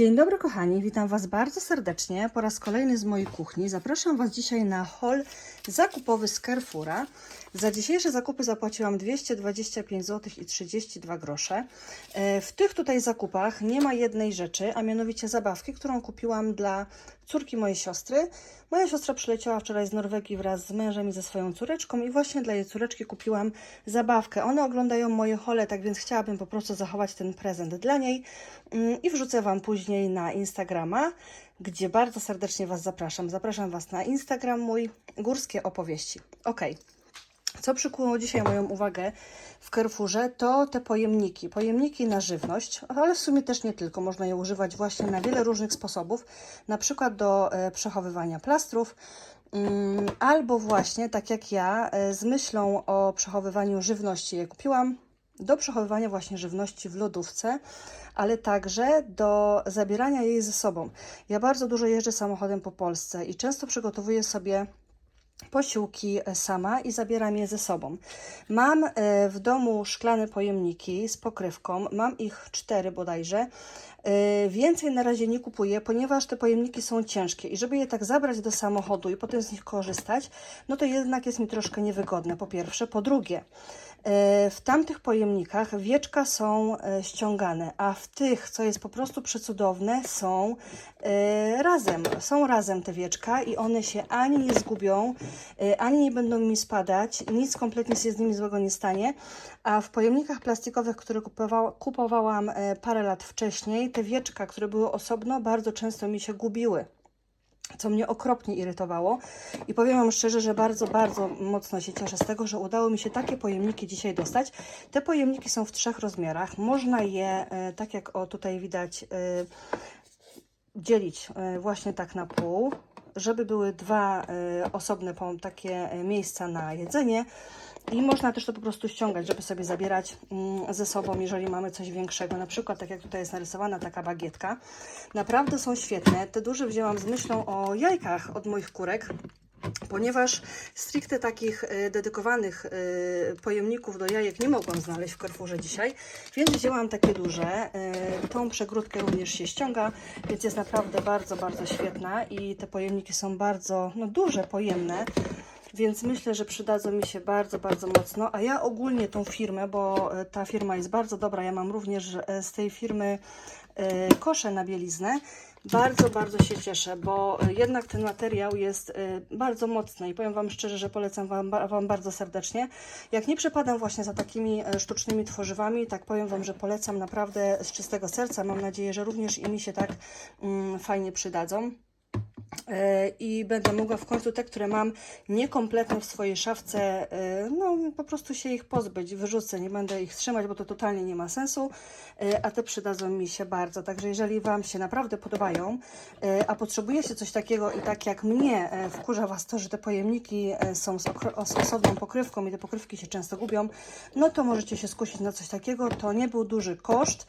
Dzień dobry kochani, witam Was bardzo serdecznie po raz kolejny z mojej kuchni. Zapraszam Was dzisiaj na haul zakupowy z Carrefoura. Za dzisiejsze zakupy zapłaciłam 225 zł i 32 grosze. E, W tych tutaj zakupach nie ma jednej rzeczy, a mianowicie zabawki, którą kupiłam dla córki mojej siostry. Moja siostra przyleciała wczoraj z Norwegii wraz z mężem i ze swoją córeczką i właśnie dla jej córeczki kupiłam zabawkę. One oglądają moje hole, tak więc chciałabym po prostu zachować ten prezent dla niej Mm, i wrzucę Wam później na Instagrama, gdzie bardzo serdecznie Was zapraszam. Zapraszam Was na Instagram mój Górskie Opowieści. Ok. Co przykuło dzisiaj moją uwagę w Carrefourze, to te pojemniki. Pojemniki na żywność, ale w sumie też nie tylko. Można je używać właśnie na wiele różnych sposobów, na przykład do e, przechowywania plastrów, mm, albo właśnie, tak jak ja, e, z myślą o przechowywaniu żywności je kupiłam do przechowywania właśnie żywności w lodówce, ale także do zabierania jej ze sobą. Ja bardzo dużo jeżdżę samochodem po Polsce i często przygotowuję sobie posiłki e, sama i zabieram je ze sobą. Mam e, w domu szklane pojemniki z pokrywką, mam ich cztery bodajże. E, Więcej na razie nie kupuję, ponieważ te pojemniki są ciężkie i żeby je tak zabrać do samochodu i potem z nich korzystać, no to jednak jest mi troszkę niewygodne, po pierwsze. Po drugie, w tamtych pojemnikach wieczka są e, ściągane, a w tych, co jest po prostu przecudowne, są e, razem. Są razem te wieczka i one się ani nie zgubią, e, ani nie będą mi spadać, nic kompletnie się z nimi złego nie stanie. A w pojemnikach plastikowych, które kupowała, kupowałam e, parę lat wcześniej, te wieczka, które były osobno, bardzo często mi się gubiły co mnie okropnie irytowało. I powiem Wam szczerze, że bardzo, bardzo mocno się cieszę z tego, że udało mi się takie pojemniki dzisiaj dostać. Te pojemniki są w trzech rozmiarach. Można je, e, tak jak o tutaj widać, e, dzielić e, właśnie tak na pół, żeby były dwa osobne takie miejsca na jedzenie. I można też to po prostu ściągać, żeby sobie zabierać mm, ze sobą, jeżeli mamy coś większego. Na przykład, tak jak tutaj jest narysowana taka bagietka. Naprawdę są świetne. Te duże wzięłam z myślą o jajkach od moich kurek. Ponieważ stricte takich e, dedykowanych e, pojemników do jajek nie mogłam znaleźć w Carrefourze dzisiaj, więc wzięłam takie duże. E, Tą przegródkę również się ściąga, więc jest naprawdę bardzo, bardzo świetna i te pojemniki są bardzo no, duże, pojemne. Więc myślę, że przydadzą mi się bardzo, bardzo mocno. A ja ogólnie tą firmę, bo e, ta firma jest bardzo dobra. Ja mam również e, z tej firmy e, kosze na bieliznę. Bardzo, bardzo się cieszę, bo jednak ten materiał jest bardzo mocny i powiem Wam szczerze, że polecam Wam, wam bardzo serdecznie. Jak nie przepadam właśnie za takimi sztucznymi tworzywami, tak powiem Wam, że polecam naprawdę z czystego serca. Mam nadzieję, że również i mi się tak mm, fajnie przydadzą. E, i będę mogła w końcu te, które mam niekompletne w swojej szafce, e, no po prostu się ich pozbyć, wyrzucę, nie będę ich trzymać, bo to totalnie nie ma sensu, e, a te przydadzą mi się bardzo. Także jeżeli Wam się naprawdę podobają, a potrzebujecie coś takiego i tak jak mnie wkurza Was to, że te pojemniki są z, z osobną pokrywką i te pokrywki się często gubią, no to możecie się skusić na coś takiego. To nie był duży koszt.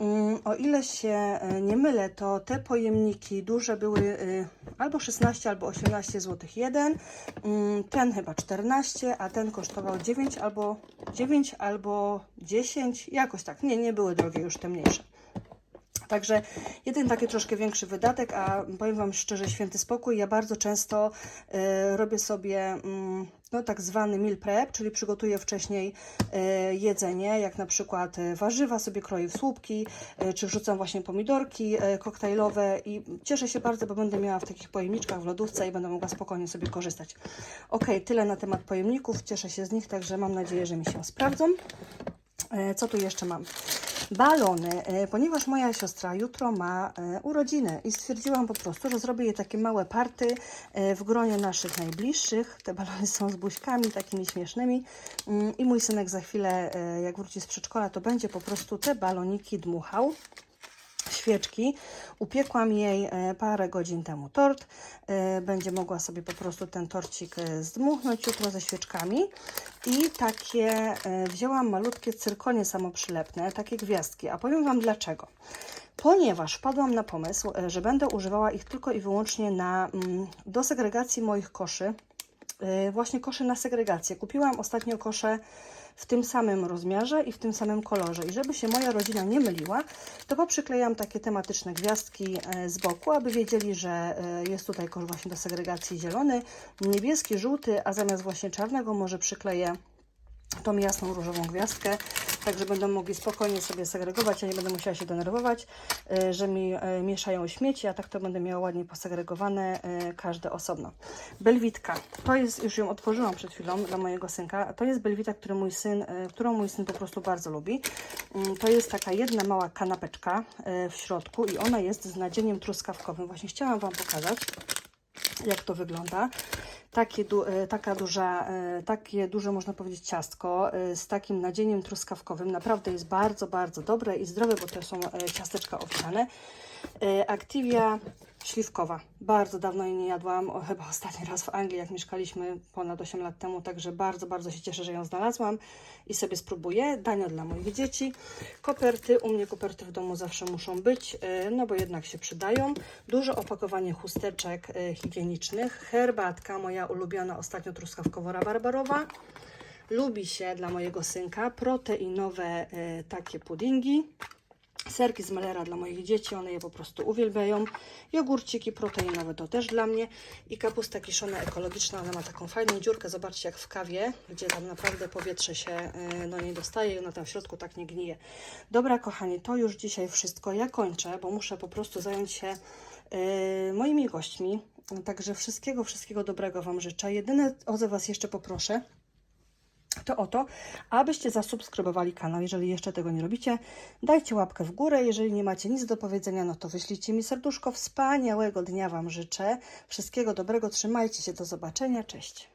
Mm, O ile się nie mylę, to te pojemniki duże były albo 16, albo 18 zł jeden. Mm, Ten chyba 14, a ten kosztował 9 albo 9 albo 10, jakoś tak. Nie, nie były drogie już te mniejsze. Także jeden taki troszkę większy wydatek, a powiem Wam szczerze, święty spokój. Ja bardzo często e, robię sobie mm, no, tak zwany meal prep, czyli przygotuję wcześniej e, jedzenie, jak na przykład e, warzywa sobie kroję w słupki, e, czy wrzucam właśnie pomidorki e, koktajlowe i cieszę się bardzo, bo będę miała w takich pojemniczkach w lodówce i będę mogła spokojnie sobie korzystać. Ok, tyle na temat pojemników, cieszę się z nich, także mam nadzieję, że mi się sprawdzą. Co tu jeszcze mam? Balony, e, ponieważ moja siostra jutro ma e, urodziny i stwierdziłam po prostu, że zrobię jej takie małe party e, w gronie naszych najbliższych. Te balony są z buźkami takimi śmiesznymi Mm, i mój synek za chwilę, jak wróci z przedszkola, to będzie po prostu te baloniki dmuchał świeczki. Upiekłam jej e, parę godzin temu tort. E, Będzie mogła sobie po prostu ten torcik e, zdmuchnąć jutro ze świeczkami. I takie wzięłam malutkie cyrkonie samoprzylepne, takie gwiazdki. A powiem Wam dlaczego. Ponieważ wpadłam na pomysł, że będę używała ich tylko i wyłącznie na, mm, do segregacji moich koszy właśnie koszy na segregację. Kupiłam ostatnio kosze w tym samym rozmiarze i w tym samym kolorze. I żeby się moja rodzina nie myliła, to poprzyklejam takie tematyczne gwiazdki e, z boku, aby wiedzieli, że e, jest tutaj kosz właśnie do segregacji zielony, niebieski, żółty, a zamiast właśnie czarnego może przykleję tą jasną różową gwiazdkę, tak że będą mogli spokojnie sobie segregować, ja nie będę musiała się denerwować, y, że mi y, mieszają śmieci, a tak to będę miała ładnie posegregowane, y, każde osobno. Belwitka, to jest, już ją otworzyłam przed chwilą dla mojego synka, to jest belwita, który mój syn, którą mój syn po prostu bardzo lubi. Mm, To jest taka jedna mała kanapeczka w środku i ona jest z nadzieniem truskawkowym. Właśnie chciałam Wam pokazać jak to wygląda. Takie, du, e, taka duża, e, takie duże, można powiedzieć, ciastko e, z takim nadzieniem truskawkowym. Naprawdę jest bardzo, bardzo dobre i zdrowe, bo to są ciasteczka owsiane. Activia śliwkowa. Bardzo dawno jej nie jadłam, o, chyba ostatni raz w Anglii, jak mieszkaliśmy ponad 8 lat temu, także bardzo, bardzo się cieszę, że ją znalazłam i sobie spróbuję. Dania dla moich dzieci. Koperty, u mnie koperty w domu zawsze muszą być, e, no bo jednak się przydają. Duże opakowanie chusteczek e, higienicznych. Herbatka, moja ulubiona ostatnio truskawkowo-rabarbarowa. Lubi się dla mojego synka proteinowe e, takie puddingi. Serki z Malera dla moich dzieci, one je po prostu uwielbiają. Jogurciki proteinowe to też dla mnie. I kapusta kiszona ekologiczna, ona ma taką fajną dziurkę, zobaczcie jak w kawie, gdzie tam naprawdę powietrze się y, do niej dostaje i ona tam w środku tak nie gnije. Dobra kochani, to już dzisiaj wszystko. Ja kończę, bo muszę po prostu zająć się y, moimi gośćmi. Także wszystkiego, wszystkiego dobrego Wam życzę. Jedyne o Was jeszcze poproszę, to o to, abyście zasubskrybowali kanał. Jeżeli jeszcze tego nie robicie, dajcie łapkę w górę. Jeżeli nie macie nic do powiedzenia, no to wyślijcie mi serduszko. Wspaniałego dnia Wam życzę. Wszystkiego dobrego. Trzymajcie się. Do zobaczenia. Cześć.